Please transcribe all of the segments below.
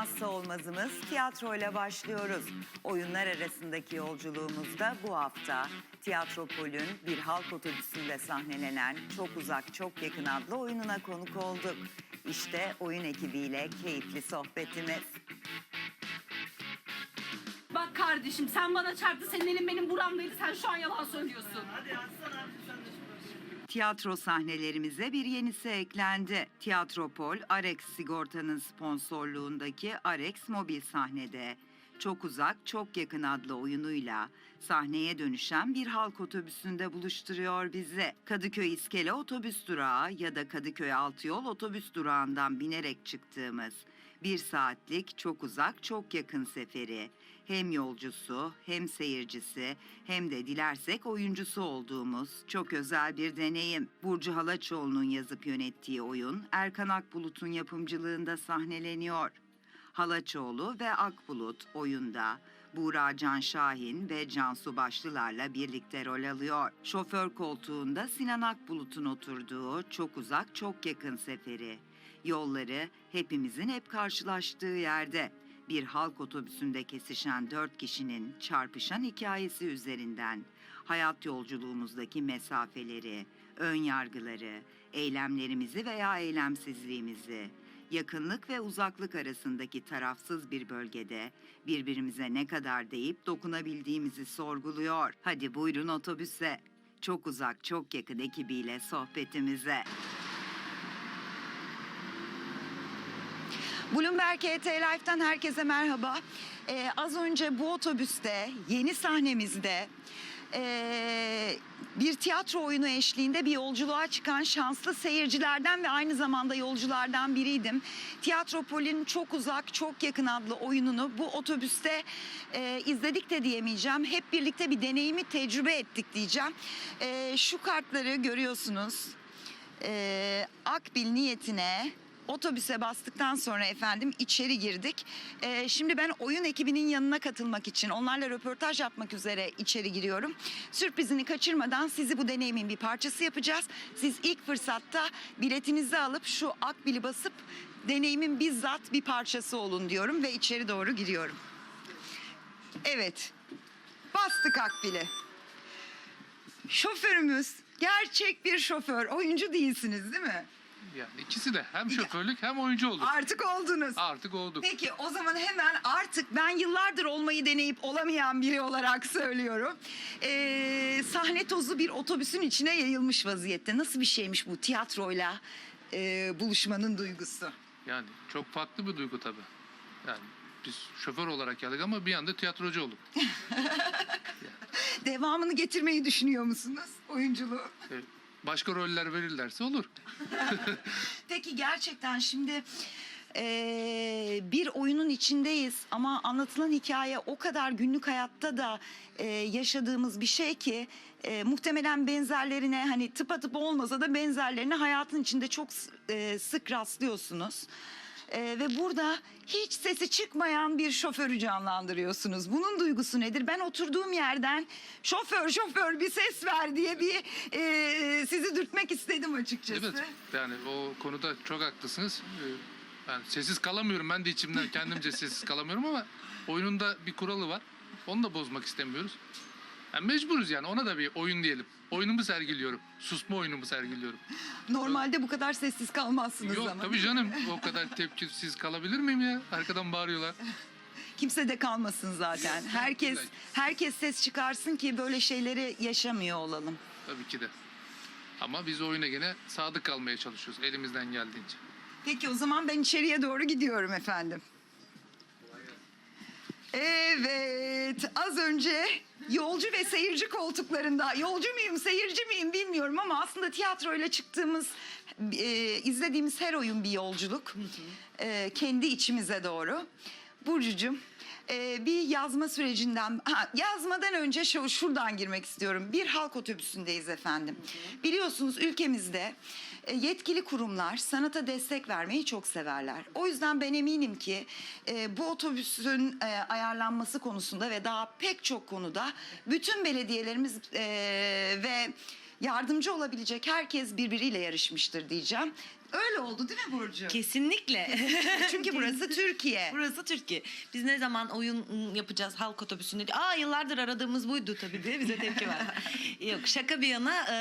Olmazsa olmazımız tiyatroyla başlıyoruz. Oyunlar arasındaki yolculuğumuzda bu hafta Tiyatropol'ün bir halk otobüsünde sahnelenen Çok Uzak Çok Yakın adlı oyununa konuk olduk. İşte oyun ekibiyle keyifli sohbetimiz. Bak kardeşim sen bana çarptı senin elin benim buramdaydı sen şu an yalan söylüyorsun. Tiyatro sahnelerimize bir yenisi eklendi. Tiyatropol, Arex Sigorta'nın sponsorluğundaki Arex Mobil sahnede. Çok Uzak Çok Yakın adlı oyunuyla sahneye dönüşen bir halk otobüsünde buluşturuyor bizi. Kadıköy İskele Otobüs Durağı ya da Kadıköy Altıyol Otobüs Durağı'ndan binerek çıktığımız bir saatlik çok uzak çok yakın seferi. Hem yolcusu hem seyircisi hem de dilersek oyuncusu olduğumuz çok özel bir deneyim. Burcu Halaçoğlu'nun yazıp yönettiği oyun Erkan Akbulut'un yapımcılığında sahneleniyor. Halaçoğlu ve Akbulut oyunda. Buğra Can Şahin ve Cansu Başlılar'la birlikte rol alıyor. Şoför koltuğunda Sinan Akbulut'un oturduğu çok uzak çok yakın seferi. Yolları hepimizin hep karşılaştığı yerde. Bir halk otobüsünde kesişen dört kişinin çarpışan hikayesi üzerinden hayat yolculuğumuzdaki mesafeleri, ön yargıları, eylemlerimizi veya eylemsizliğimizi, yakınlık ve uzaklık arasındaki tarafsız bir bölgede birbirimize ne kadar deyip dokunabildiğimizi sorguluyor. Hadi buyurun otobüse. Çok uzak, çok yakın ekibiyle sohbetimize. Bloomberg ET Life'tan herkese merhaba. Ee, az önce bu otobüste, yeni sahnemizde ee, bir tiyatro oyunu eşliğinde bir yolculuğa çıkan şanslı seyircilerden ve aynı zamanda yolculardan biriydim. Tiyatropol'ün Çok Uzak Çok Yakın adlı oyununu bu otobüste ee, izledik de diyemeyeceğim. Hep birlikte bir deneyimi tecrübe ettik diyeceğim. Ee, şu kartları görüyorsunuz. Ee, Akbil niyetine otobüse bastıktan sonra efendim içeri girdik. Ee, şimdi ben oyun ekibinin yanına katılmak için onlarla röportaj yapmak üzere içeri giriyorum. Sürprizini kaçırmadan sizi bu deneyimin bir parçası yapacağız. Siz ilk fırsatta biletinizi alıp şu akbili basıp deneyimin bizzat bir parçası olun diyorum ve içeri doğru giriyorum. Evet. Bastık akbili. Şoförümüz gerçek bir şoför. Oyuncu değilsiniz değil mi? Yani ikisi de hem şoförlük hem oyuncu olur. Artık oldunuz. Artık olduk. Peki o zaman hemen artık ben yıllardır olmayı deneyip olamayan biri olarak söylüyorum. Ee, sahne tozu bir otobüsün içine yayılmış vaziyette. Nasıl bir şeymiş bu tiyatroyla e, buluşmanın duygusu? Yani çok farklı bir duygu tabii. Yani biz şoför olarak geldik ama bir anda tiyatrocu olduk. Devamını getirmeyi düşünüyor musunuz oyunculuğu? E, Başka roller verirlerse olur. Peki gerçekten şimdi eee, bir oyunun içindeyiz ama anlatılan hikaye o kadar günlük hayatta da eee, yaşadığımız bir şey ki eee, muhtemelen benzerlerine hani tıpatıp olmasa da benzerlerine hayatın içinde çok eee, sık rastlıyorsunuz. Eee, ve burada hiç sesi çıkmayan bir şoförü canlandırıyorsunuz. Bunun duygusu nedir? Ben oturduğum yerden şoför şoför bir ses ver diye bir eee, sizi dürtmek istedim açıkçası. Evet. Yani o konuda çok haklısınız. E, Ben sessiz kalamıyorum. Ben de içimden kendimce sessiz kalamıyorum ama oyunun da bir kuralı var. Onu da bozmak istemiyoruz. Yani mecburuz yani ona da bir oyun diyelim. Oyunumu sergiliyorum. Susma oyunumu sergiliyorum. Normalde bu kadar sessiz kalmazsınız Yok ama. tabii canım o kadar tepkisiz kalabilir miyim ya? Arkadan bağırıyorlar. Kimse de kalmasın zaten. Herkes herkes ses çıkarsın ki böyle şeyleri yaşamıyor olalım. Tabii ki de. Ama biz oyuna gene sadık kalmaya çalışıyoruz elimizden geldiğince. Peki o zaman ben içeriye doğru gidiyorum efendim. Evet, az önce yolcu ve seyirci koltuklarında, yolcu muyum, seyirci miyim bilmiyorum ama aslında tiyatroyla çıktığımız, e, izlediğimiz her oyun bir yolculuk. E, kendi içimize doğru. Burcucuğum, e, bir yazma sürecinden, ha, yazmadan önce şu, şuradan girmek istiyorum. Bir halk otobüsündeyiz efendim. Biliyorsunuz ülkemizde e, yetkili kurumlar sanata destek vermeyi çok severler. O yüzden ben eminim ki e, bu otobüsün e, ayarlanması konusunda ve daha pek çok konuda bütün belediyelerimiz ve yardımcı olabilecek herkes birbiriyle yarışmıştır diyeceğim. Öyle oldu değil mi Burcu? Kesinlikle. Çünkü burası Türkiye. Burası Türkiye. Biz ne zaman oyun yapacağız halk otobüsünde? Aa yıllardır aradığımız buydu tabii diye bize tepki var. Yok şaka bir yana e,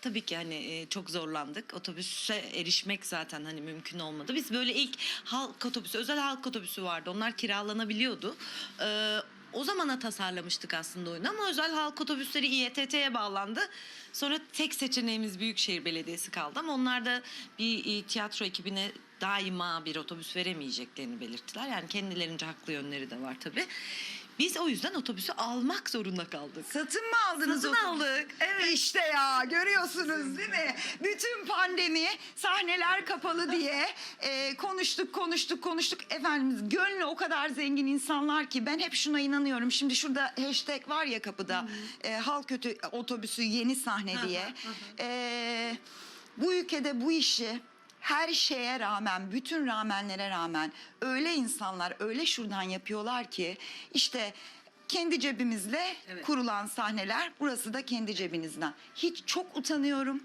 tabii ki hani e, çok zorlandık. Otobüse erişmek zaten hani mümkün olmadı. Biz böyle ilk halk otobüsü, özel halk otobüsü vardı. Onlar kiralanabiliyordu. E, o zamana tasarlamıştık aslında oyunu ama özel halk otobüsleri İETT'ye bağlandı. Sonra tek seçeneğimiz Büyükşehir Belediyesi kaldı ama onlar da bir e, tiyatro ekibine daima bir otobüs veremeyeceklerini belirttiler. Yani kendilerince haklı yönleri de var tabii. Biz o yüzden otobüsü almak zorunda kaldık. Satın mı aldınız Satın otobüsü? aldık. Evet. İşte ya görüyorsunuz değil mi? Bütün pandemi sahneler kapalı diye e, konuştuk konuştuk konuştuk. Efendimiz gönlü o kadar zengin insanlar ki ben hep şuna inanıyorum. Şimdi şurada hashtag var ya kapıda e, halk kötü otobüsü yeni sahne diye. E, bu ülkede bu işi her şeye rağmen, bütün rağmenlere rağmen öyle insanlar öyle şuradan yapıyorlar ki işte kendi cebimizle Evet. kurulan sahneler burası da kendi cebinizden. Hiç çok utanıyorum.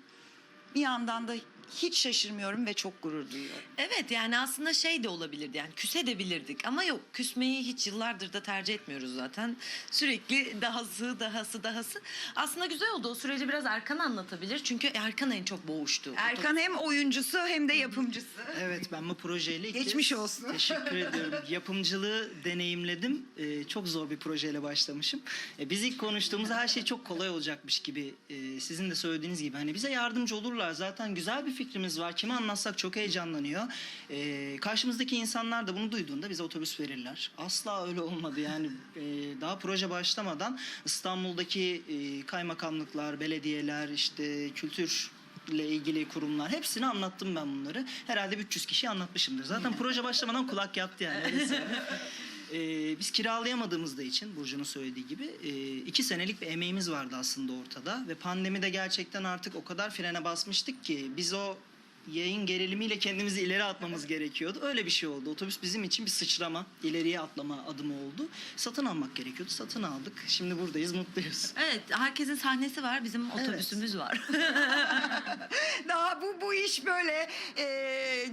Bir yandan da hiç şaşırmıyorum ve çok gurur duyuyorum. Evet yani aslında şey de olabilirdi yani küsebilirdik ama yok küsmeyi hiç yıllardır da tercih etmiyoruz zaten. Sürekli dahası dahası dahası. Aslında güzel oldu o süreci biraz Erkan anlatabilir çünkü Erkan en çok boğuştu. Erkan hem oyuncusu hem de yapımcısı. Evet ben bu projeyle ilk Geçmiş kez olsun. Teşekkür ediyorum. Yapımcılığı deneyimledim. Ee, çok zor bir projeyle başlamışım. Ee, biz ilk konuştuğumuzda her şey çok kolay olacakmış gibi. e, sizin de söylediğiniz gibi. Hani bize yardımcı olurlar. Zaten güzel bir fikrimiz var. Kime anlatsak çok heyecanlanıyor. Ee, karşımızdaki insanlar da bunu duyduğunda bize otobüs verirler. Asla öyle olmadı. Yani e, daha proje başlamadan İstanbul'daki e, kaymakamlıklar, belediyeler, işte kültür ile ilgili kurumlar hepsini anlattım ben bunları. Herhalde 300 kişi anlatmışımdır. Zaten proje başlamadan kulak yattı yani. Ee, biz kiralayamadığımızda için Burcu'nun söylediği gibi e, iki senelik bir emeğimiz vardı aslında ortada ve pandemide gerçekten artık o kadar frene basmıştık ki biz o yayın gerilimiyle kendimizi ileri atmamız gerekiyordu. Öyle bir şey oldu. Otobüs bizim için bir sıçrama, ileriye atlama adımı oldu. Satın almak gerekiyordu. Satın aldık. Şimdi buradayız, mutluyuz. Evet herkesin sahnesi var bizim otobüsümüz var. Daha bu bu iş böyle e,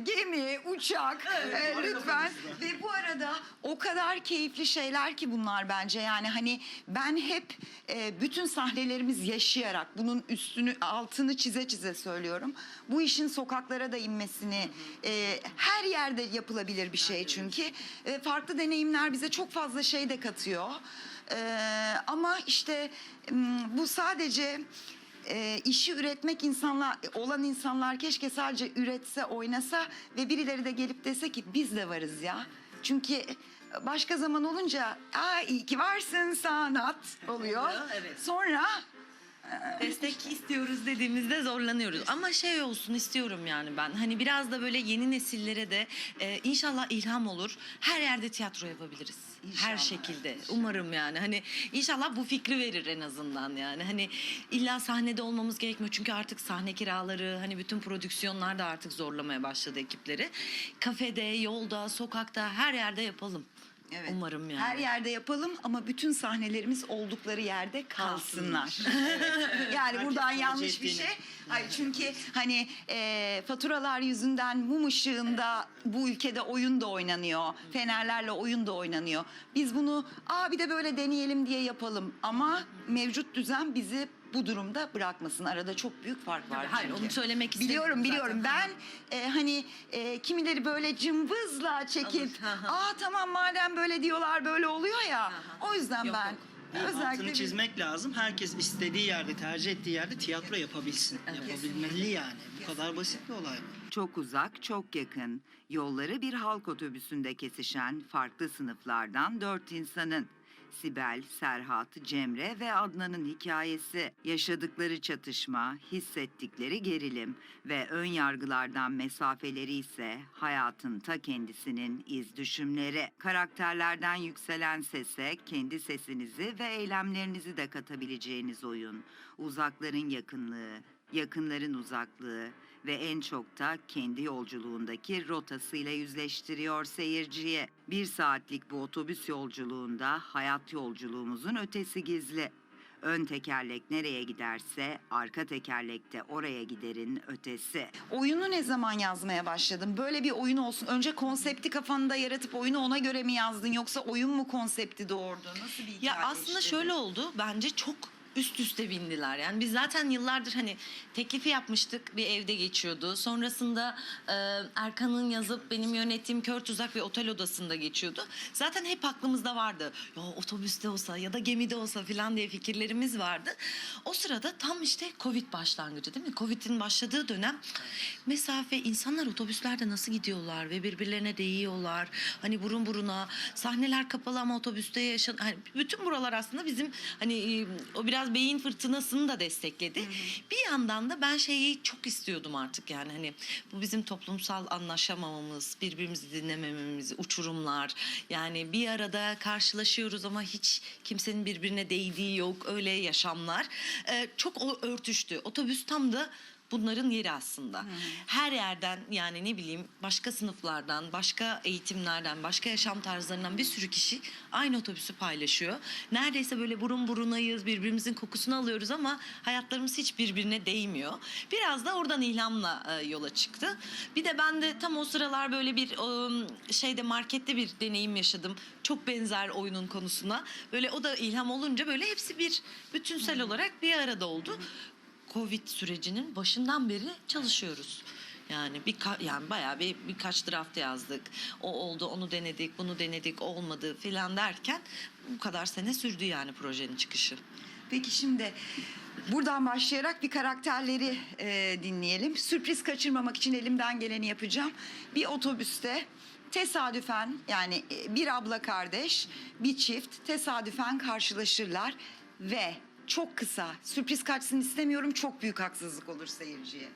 gemi, uçak e, lütfen. Ve bu arada o kadar keyifli şeyler ki bunlar bence. Yani hani ben hep e, bütün sahnelerimiz yaşayarak bunun üstünü altını çize çize söylüyorum. Bu işin sokaklara da inmesini e, her yerde yapılabilir bir şey çünkü. E, farklı deneyimler bize çok fazla şey de katıyor. E, ama işte bu sadece e, işi üretmek insanlar olan insanlar keşke sadece üretse, oynasa ve birileri de gelip dese ki biz de varız ya. Çünkü başka zaman olunca aa iyi ki varsın sanat oluyor. Evet. Sonra destek istiyoruz dediğimizde zorlanıyoruz. Ama şey olsun istiyorum yani ben. Hani biraz da böyle yeni nesillere de e, inşallah ilham olur. Her yerde tiyatro yapabiliriz. İnşallah, Her şekilde. Umarım yani. Hani inşallah bu fikri verir en azından yani. Hani illa sahnede olmamız gerekmiyor. Çünkü artık sahne kiraları, hani bütün prodüksiyonlar da artık zorlamaya başladı ekipleri. Kafede, yolda, sokakta her yerde yapalım. Evet. Umarım yani. Her yerde yapalım ama bütün sahnelerimiz oldukları yerde kalsınlar. Evet. Yani Herkes buradan yanlış bir şey. Hayır çünkü hani e, faturalar yüzünden mum ışığında bu ülkede oyun da oynanıyor. Fenerlerle oyun da oynanıyor. Biz bunu aa bir de böyle deneyelim diye yapalım ama mevcut düzen bizi bu durumda bırakmasın. Arada çok büyük fark var. Hayır çünkü. onu söylemek istedim. Biliyorum zaten. biliyorum. Ben e, hani e, kimileri böyle cımbızla çekip aa tamam madem böyle diyorlar böyle oluyor ya. O yüzden Yok, ben yok. Bir özellikle altını bir- çizmek lazım. Herkes istediği yerde, tercih ettiği yerde tiyatro yapabilsin. Yapabilmeli yani. Bu kadar basit bir olay bu. Çok uzak, çok yakın. Yolları bir halk otobüsünde kesişen farklı sınıflardan dört insanın. Sibel, Serhat, Cemre ve Adnan'ın hikayesi, yaşadıkları çatışma, hissettikleri gerilim ve ön yargılardan mesafeleri ise hayatın ta kendisinin iz düşümleri. Karakterlerden yükselen sese kendi sesinizi ve eylemlerinizi de katabileceğiniz oyun. Uzakların yakınlığı, yakınların uzaklığı ve en çok da kendi yolculuğundaki rotasıyla yüzleştiriyor seyirciye. Bir saatlik bu otobüs yolculuğunda hayat yolculuğumuzun ötesi gizli. Ön tekerlek nereye giderse arka tekerlek de oraya giderin ötesi. Oyunu ne zaman yazmaya başladın? Böyle bir oyun olsun. Önce konsepti kafanda yaratıp oyunu ona göre mi yazdın yoksa oyun mu konsepti doğurdu? Nasıl bir hikaye Ya aslında işledin? şöyle oldu. Bence çok üst üste bindiler. Yani biz zaten yıllardır hani teklifi yapmıştık. Bir evde geçiyordu. Sonrasında e, Erkan'ın yazıp benim yönettiğim Kör Tuzak bir otel odasında geçiyordu. Zaten hep aklımızda vardı. Ya otobüste olsa ya da gemide olsa falan diye fikirlerimiz vardı. O sırada tam işte Covid başlangıcı değil mi? Covid'in başladığı dönem mesafe insanlar otobüslerde nasıl gidiyorlar ve birbirlerine değiyorlar. Hani burun buruna sahneler kapalı ama otobüste yaşan hani bütün buralar aslında bizim hani e, o biraz beyin fırtınasını da destekledi. Bir yandan da ben şeyi çok istiyordum artık yani hani bu bizim toplumsal anlaşamamamız, birbirimizi dinlemememiz, uçurumlar. Yani bir arada karşılaşıyoruz ama hiç kimsenin birbirine değdiği yok öyle yaşamlar. Ee, çok o örtüştü. Otobüs tam da bunların yeri aslında. Her yerden yani ne bileyim başka sınıflardan, başka eğitimlerden, başka yaşam tarzlarından bir sürü kişi aynı otobüsü paylaşıyor. Neredeyse böyle burun burunayız, birbirimizin kokusunu alıyoruz ama hayatlarımız hiç birbirine değmiyor. Biraz da oradan ilhamla e, yola çıktı. Bir de ben de tam o sıralar böyle bir e, şeyde markette bir deneyim yaşadım. Çok benzer oyunun konusuna. Böyle o da ilham olunca böyle hepsi bir bütünsel olarak bir arada oldu. Covid sürecinin başından beri çalışıyoruz. Yani bir yani bayağı bir birkaç draft yazdık. O oldu, onu denedik, bunu denedik, olmadı filan derken bu kadar sene sürdü yani projenin çıkışı. Peki şimdi buradan başlayarak bir karakterleri e, dinleyelim. Sürpriz kaçırmamak için elimden geleni yapacağım. Bir otobüste tesadüfen yani e, bir abla kardeş, bir çift tesadüfen karşılaşırlar ve çok kısa sürpriz kaçsın istemiyorum çok büyük haksızlık olur seyirciye.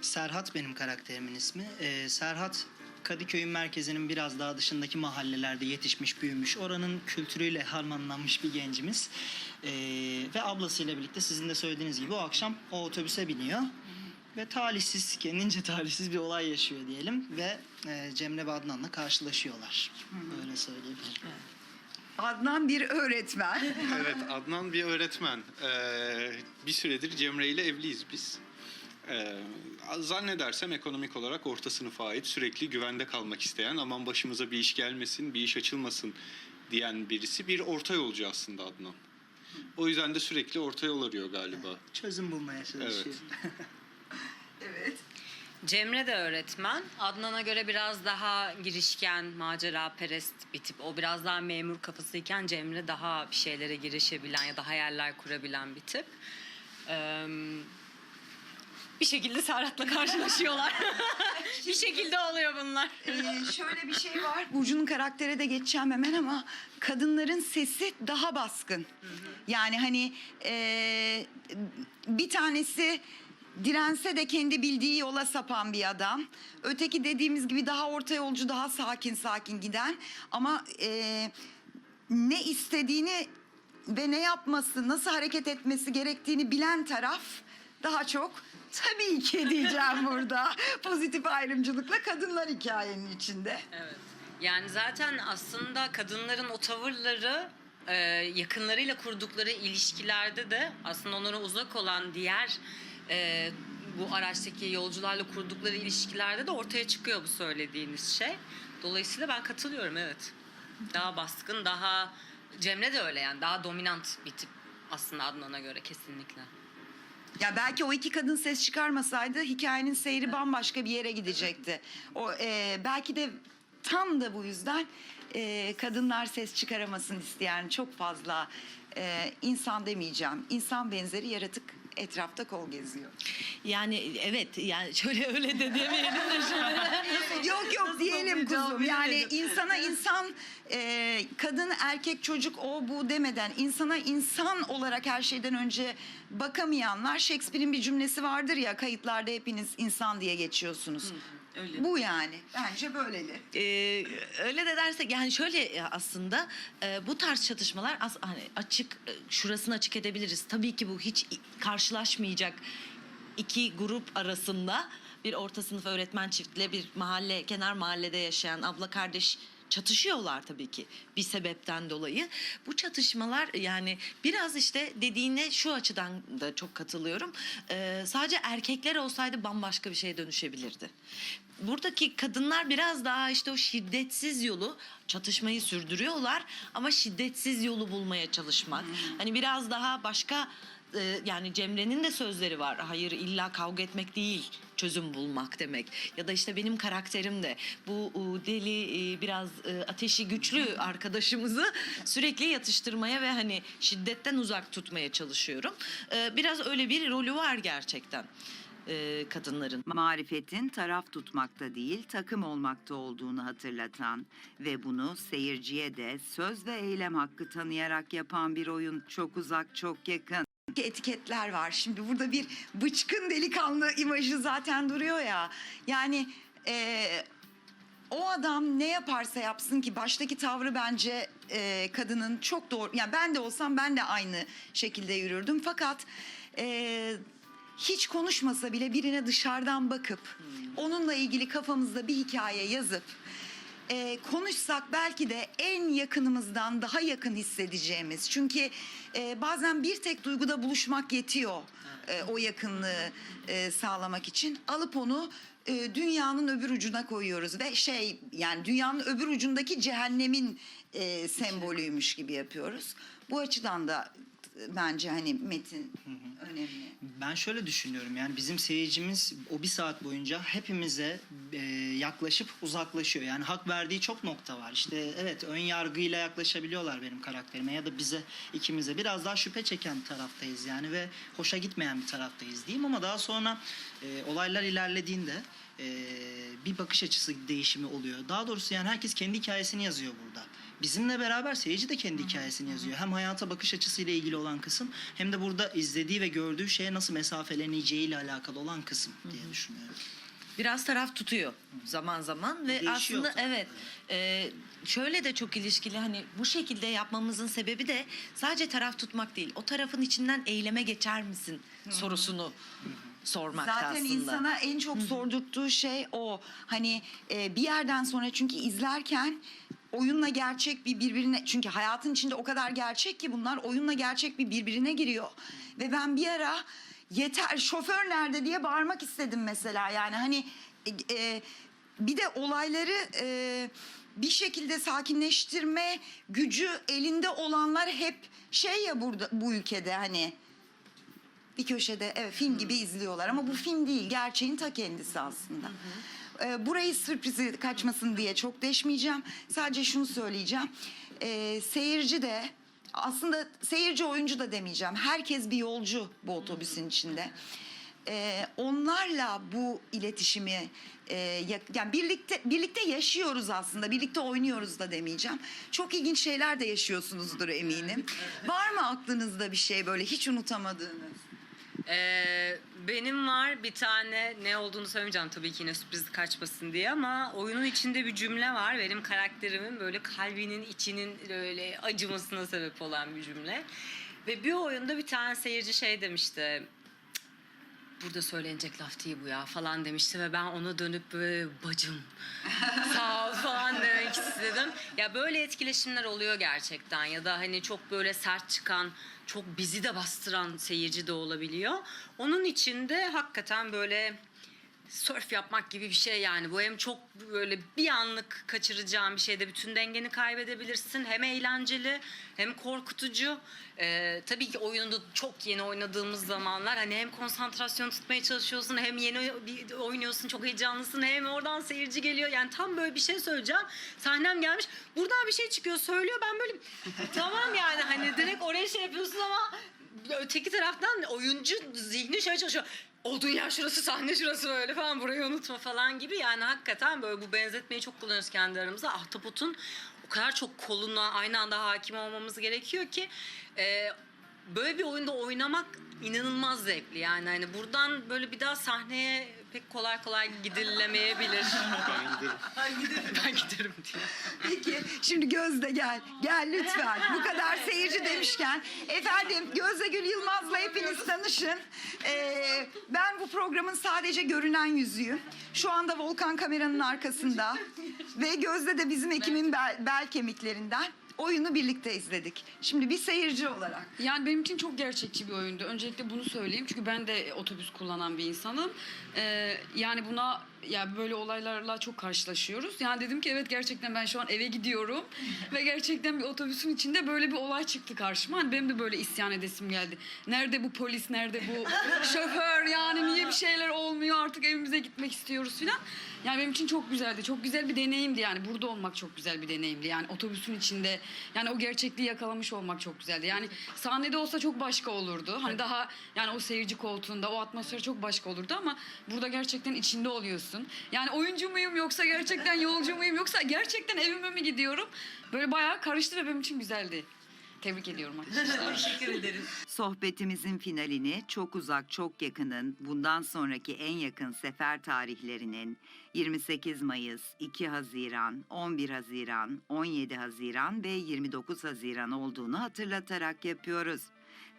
Serhat benim karakterimin ismi. Ee, Serhat Kadıköy'ün merkezinin biraz daha dışındaki mahallelerde yetişmiş, büyümüş. Oranın kültürüyle harmanlanmış bir gencimiz. Ee, ve ablasıyla birlikte sizin de söylediğiniz gibi o akşam o otobüse biniyor. Ve talihsiz, kendince talihsiz bir olay yaşıyor diyelim. Ve e, Cemre ve Adnan'la karşılaşıyorlar. Öyle söyleyebilirim. Adnan bir öğretmen. Evet, Adnan bir öğretmen. Ee, bir süredir Cemre ile evliyiz biz. Ee, zannedersem ekonomik olarak orta sınıfa ait, sürekli güvende kalmak isteyen, aman başımıza bir iş gelmesin, bir iş açılmasın diyen birisi. Bir orta yolcu aslında Adnan. O yüzden de sürekli orta yol arıyor galiba. Çözüm bulmaya çalışıyor. evet. Cemre de öğretmen. Adnan'a göre biraz daha girişken, macera perest bir tip. O biraz daha memur kafasıyken Cemre daha bir şeylere girişebilen ya da hayaller kurabilen bir tip. Ee, bir şekilde Serhat'la karşılaşıyorlar. bir şekilde oluyor bunlar. Ee, şöyle bir şey var. Burcu'nun karaktere de geçeceğim hemen ama kadınların sesi daha baskın. Yani hani e, bir tanesi dirense de kendi bildiği yola sapan bir adam. Öteki dediğimiz gibi daha orta yolcu, daha sakin sakin giden. Ama e, ne istediğini ve ne yapması, nasıl hareket etmesi gerektiğini bilen taraf daha çok tabii ki diyeceğim burada pozitif ayrımcılıkla kadınlar hikayenin içinde. Evet. Yani zaten aslında kadınların o tavırları e, yakınlarıyla kurdukları ilişkilerde de aslında onlara uzak olan diğer e, bu araçtaki yolcularla kurdukları ilişkilerde de ortaya çıkıyor bu söylediğiniz şey. Dolayısıyla ben katılıyorum evet. Daha baskın, daha Cemre de öyle yani daha dominant bir tip aslında Adnan'a göre kesinlikle. Ya belki o iki kadın ses çıkarmasaydı hikayenin seyri bambaşka bir yere gidecekti. O e, belki de tam da bu yüzden e, kadınlar ses çıkaramasın isteyen çok fazla e, insan demeyeceğim. insan benzeri yaratık etrafta kol geziyor. Yani evet yani şöyle öyle de demeyelim de şöyle. Toplayacağım kuzum. Yani insana insan e, kadın erkek çocuk o bu demeden insana insan olarak her şeyden önce bakamayanlar Shakespeare'in bir cümlesi vardır ya kayıtlarda hepiniz insan diye geçiyorsunuz. öyle. Bu yani. Bence böyleli. Ee, öyle de dersek yani şöyle aslında e, bu tarz çatışmalar as, hani açık e, şurasını açık edebiliriz. Tabii ki bu hiç karşılaşmayacak iki grup arasında bir orta sınıf öğretmen çiftle bir mahalle kenar mahallede yaşayan abla kardeş çatışıyorlar tabii ki bir sebepten dolayı. Bu çatışmalar yani biraz işte dediğine şu açıdan da çok katılıyorum. Ee, sadece erkekler olsaydı bambaşka bir şeye dönüşebilirdi. Buradaki kadınlar biraz daha işte o şiddetsiz yolu çatışmayı sürdürüyorlar ama şiddetsiz yolu bulmaya çalışmak. Hani biraz daha başka e, yani Cemre'nin de sözleri var. Hayır illa kavga etmek değil çözüm bulmak demek. Ya da işte benim karakterim de bu deli e, biraz e, ateşi güçlü arkadaşımızı sürekli yatıştırmaya ve hani şiddetten uzak tutmaya çalışıyorum. Biraz öyle bir rolü var gerçekten kadınların. Marifetin taraf tutmakta değil takım olmakta olduğunu hatırlatan ve bunu seyirciye de söz ve eylem hakkı tanıyarak yapan bir oyun çok uzak çok yakın. Etiketler var. Şimdi burada bir bıçkın delikanlı imajı zaten duruyor ya. Yani eee, o adam ne yaparsa yapsın ki baştaki tavrı bence eee, kadının çok doğru. Yani ben de olsam ben de aynı şekilde yürürdüm. Fakat eee, hiç konuşmasa bile birine dışarıdan bakıp onunla ilgili kafamızda bir hikaye yazıp e, konuşsak belki de en yakınımızdan daha yakın hissedeceğimiz. Çünkü e, bazen bir tek duyguda buluşmak yetiyor e, o yakınlığı e, sağlamak için. Alıp onu e, dünyanın öbür ucuna koyuyoruz ve şey yani dünyanın öbür ucundaki cehennemin e, sembolüymüş gibi yapıyoruz. Bu açıdan da bence hani metin önemli. Ben şöyle düşünüyorum yani bizim seyircimiz o bir saat boyunca hepimize e, yaklaşıp uzaklaşıyor. Yani hak verdiği çok nokta var. İşte evet ön yargıyla yaklaşabiliyorlar benim karakterime ya da bize ikimize biraz daha şüphe çeken taraftayız yani ve hoşa gitmeyen bir taraftayız diyeyim ama daha sonra e, olaylar ilerlediğinde e, bir bakış açısı değişimi oluyor. Daha doğrusu yani herkes kendi hikayesini yazıyor burada. Bizimle beraber seyirci de kendi hikayesini yazıyor. Hem hayata bakış açısıyla ilgili olan kısım hem de burada izlediği ve gördüğü şeye nasıl mesafeleneceğiyle alakalı olan kısım diye düşünüyorum. biraz taraf tutuyor zaman zaman ve Değişiyor aslında tabii. evet e, şöyle de çok ilişkili hani bu şekilde yapmamızın sebebi de sadece taraf tutmak değil o tarafın içinden eyleme geçer misin sorusunu sormakta Zaten aslında. insana en çok sordurttuğu şey o. Hani e, bir yerden sonra çünkü izlerken oyunla gerçek bir birbirine çünkü hayatın içinde o kadar gerçek ki bunlar oyunla gerçek bir birbirine giriyor. Ve ben bir ara yeter şoför nerede diye bağırmak istedim mesela yani hani e, e, bir de olayları e, bir şekilde sakinleştirme gücü elinde olanlar hep şey ya burada bu ülkede hani bir köşede evet film gibi izliyorlar ama bu film değil gerçeğin ta kendisi aslında. Ee, burayı sürprizi kaçmasın diye çok deşmeyeceğim. Sadece şunu söyleyeceğim. Ee, seyirci de aslında seyirci oyuncu da demeyeceğim. Herkes bir yolcu bu otobüsün içinde. Ee, onlarla bu iletişimi e, yani birlikte birlikte yaşıyoruz aslında. Birlikte oynuyoruz da demeyeceğim. Çok ilginç şeyler de yaşıyorsunuzdur eminim. Var mı aklınızda bir şey böyle hiç unutamadığınız? Ee, benim var bir tane ne olduğunu söylemeyeceğim tabii ki yine sürpriz kaçmasın diye ama oyunun içinde bir cümle var. Benim karakterimin böyle kalbinin içinin böyle acımasına sebep olan bir cümle. Ve bir oyunda bir tane seyirci şey demişti. "Cık, Burada söylenecek laf değil bu ya falan demişti ve ben ona dönüp böyle bacım sağ ol falan demek istedim. Ya böyle etkileşimler oluyor gerçekten ya da hani çok böyle sert çıkan, çok bizi de bastıran seyirci de olabiliyor. Onun içinde hakikaten böyle surf yapmak gibi bir şey yani. Bu hem çok böyle bir anlık kaçıracağın bir şeyde bütün dengeni kaybedebilirsin. Hem eğlenceli hem korkutucu. Ee, tabii ki oyunu çok yeni oynadığımız zamanlar hani hem konsantrasyon tutmaya çalışıyorsun hem yeni oynuyorsun çok heyecanlısın hem oradan seyirci geliyor. Yani tam böyle bir şey söyleyeceğim. Sahnem gelmiş. Buradan bir şey çıkıyor söylüyor. Ben böyle tamam yani hani direkt oraya şey yapıyorsun ama öteki taraftan oyuncu zihni şöyle çalışıyor. Olduğun yer şurası sahne şurası böyle falan burayı unutma falan gibi yani hakikaten böyle bu benzetmeyi çok kullanıyoruz kendi aramızda. Ahtapot'un o kadar çok koluna aynı anda hakim olmamız gerekiyor ki e, böyle bir oyunda oynamak inanılmaz zevkli yani hani buradan böyle bir daha sahneye pek kolay kolay gidilemeyebilir. Ben giderim. ben giderim diye. Peki şimdi Gözde gel. Gel lütfen. Bu kadar seyirci demişken. Efendim Gözde Gül Yılmaz'la hepiniz tanışın. Ee, ben bu programın sadece görünen yüzüyüm. Şu anda Volkan kameranın arkasında. Ve Gözde de bizim ekibin bel, bel kemiklerinden. Oyunu birlikte izledik. Şimdi bir seyirci olarak. Yani benim için çok gerçekçi bir oyundu. Öncelikle bunu söyleyeyim çünkü ben de otobüs kullanan bir insanım. Ee, yani buna ya böyle olaylarla çok karşılaşıyoruz. Yani dedim ki evet gerçekten ben şu an eve gidiyorum ve gerçekten bir otobüsün içinde böyle bir olay çıktı karşıma. Hani benim de böyle isyan edesim geldi. Nerede bu polis, nerede bu şoför yani niye bir şeyler olmuyor artık evimize gitmek istiyoruz filan. Yani benim için çok güzeldi. Çok güzel bir deneyimdi yani. Burada olmak çok güzel bir deneyimdi. Yani otobüsün içinde yani o gerçekliği yakalamış olmak çok güzeldi. Yani sahnede olsa çok başka olurdu. Hani daha yani o seyirci koltuğunda o atmosfer çok başka olurdu ama burada gerçekten içinde oluyorsun. Yani oyuncu muyum yoksa gerçekten yolcu muyum yoksa gerçekten evime mi gidiyorum? Böyle bayağı karıştı ve benim için güzeldi. Tebrik ediyorum arkadaşlar. Teşekkür ederiz. Sohbetimizin finalini çok uzak çok yakının bundan sonraki en yakın sefer tarihlerinin 28 Mayıs, 2 Haziran, 11 Haziran, 17 Haziran ve 29 Haziran olduğunu hatırlatarak yapıyoruz.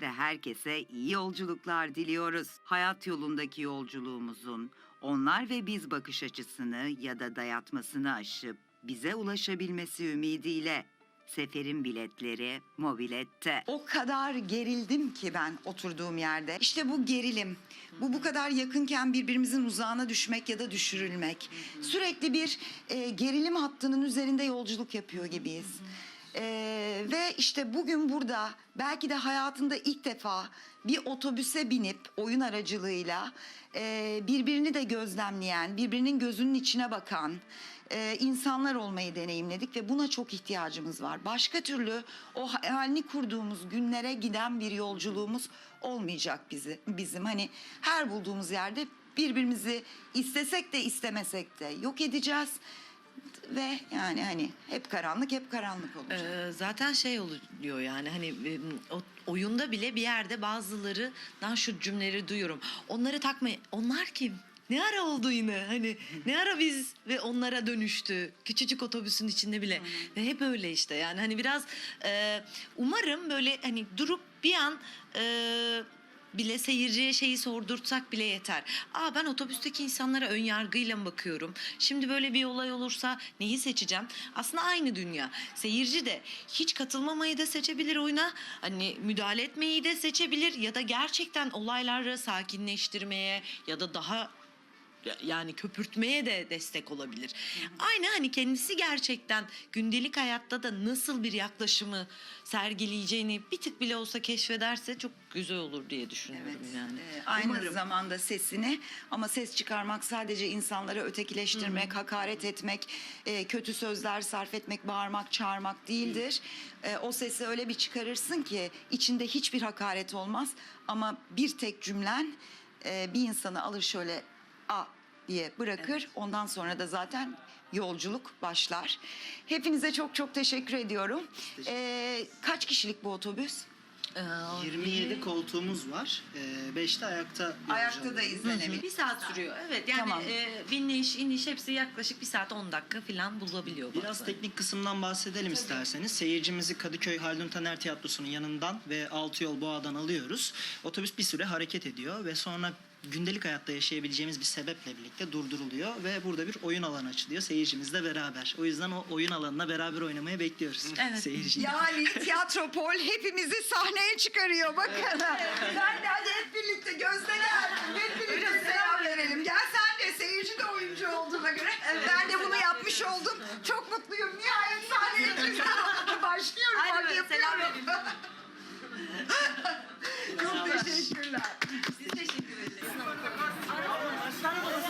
Ve herkese iyi yolculuklar diliyoruz. Hayat yolundaki yolculuğumuzun onlar ve biz bakış açısını ya da dayatmasını aşıp bize ulaşabilmesi ümidiyle. Seferin biletleri mobilette. O kadar gerildim ki ben oturduğum yerde. İşte bu gerilim. Bu bu kadar yakınken birbirimizin uzağına düşmek ya da düşürülmek. Sürekli bir e, gerilim hattının üzerinde yolculuk yapıyor gibiyiz. E, ve işte bugün burada belki de hayatında ilk defa bir otobüse binip oyun aracılığıyla e, birbirini de gözlemleyen, birbirinin gözünün içine bakan e, insanlar olmayı deneyimledik ve buna çok ihtiyacımız var. Başka türlü o hayalini kurduğumuz günlere giden bir yolculuğumuz olmayacak bizi bizim. Hani her bulduğumuz yerde birbirimizi istesek de istemesek de yok edeceğiz ve yani hani hep karanlık hep karanlık olacak. Ee, zaten şey oluyor yani hani e, o oyunda bile bir yerde bazılarından şu cümleleri duyuyorum. Onları takmayın. Onlar kim? Ne ara oldu yine? Hani ne ara biz ve onlara dönüştü? Küçücük otobüsün içinde bile. Ve hep öyle işte yani hani biraz e, umarım böyle hani durup bir an e, bile seyirciye şeyi sordurtsak bile yeter. Aa ben otobüsteki insanlara ön yargıyla mı bakıyorum? Şimdi böyle bir olay olursa neyi seçeceğim? Aslında aynı dünya. Seyirci de hiç katılmamayı da seçebilir oyuna. Hani müdahale etmeyi de seçebilir ya da gerçekten olayları sakinleştirmeye ya da daha yani köpürtmeye de destek olabilir. Aynı hani kendisi gerçekten gündelik hayatta da nasıl bir yaklaşımı sergileyeceğini bir tık bile olsa keşfederse çok güzel olur diye düşünüyorum Evet. yani. Ee, aynı zamanda sesini ama ses çıkarmak sadece insanları ötekileştirmek, hakaret etmek, e, kötü sözler sarf etmek, bağırmak, çağırmak değildir. E, o sesi öyle bir çıkarırsın ki içinde hiçbir hakaret olmaz ama bir tek cümlen e, bir insanı alır şöyle a diye bırakır. Ondan sonra da zaten yolculuk başlar. Hepinize çok çok teşekkür ediyorum. E, kaç kişilik bu otobüs? Ee, 27 koltuğumuz var. 5'te ayakta Ayakta da izlenebilir. Bir saat sürüyor. Evet yani Tamam. e, biniş iniş hepsi yaklaşık bir saat 10 dakika falan bulabiliyor. Biraz bazen. teknik kısımdan bahsedelim isterseniz. Seyircimizi Kadıköy Haldun Taner Tiyatrosu'nun yanından ve Altı Yol Boğa'dan alıyoruz. Otobüs bir süre hareket ediyor ve sonra gündelik hayatta yaşayabileceğimiz bir sebeple birlikte durduruluyor ve burada bir oyun alanı açılıyor seyircimizle beraber. O yüzden o oyun alanına beraber oynamaya bekliyoruz Evet. seyirciyi. Yani tiyatropol hepimizi sahneye çıkarıyor bakın. Ben de hadi hep birlikte gözdeler. Hep birlikte selam verelim. Gel sen de seyirci de oyuncu olduğuna göre. Ben de bunu yapmış oldum. Çok mutluyum. Nihayet sahneye çıkıyorum. Başlıyorum. Bak yapıyorum. selam Çok teşekkürler. Sorry,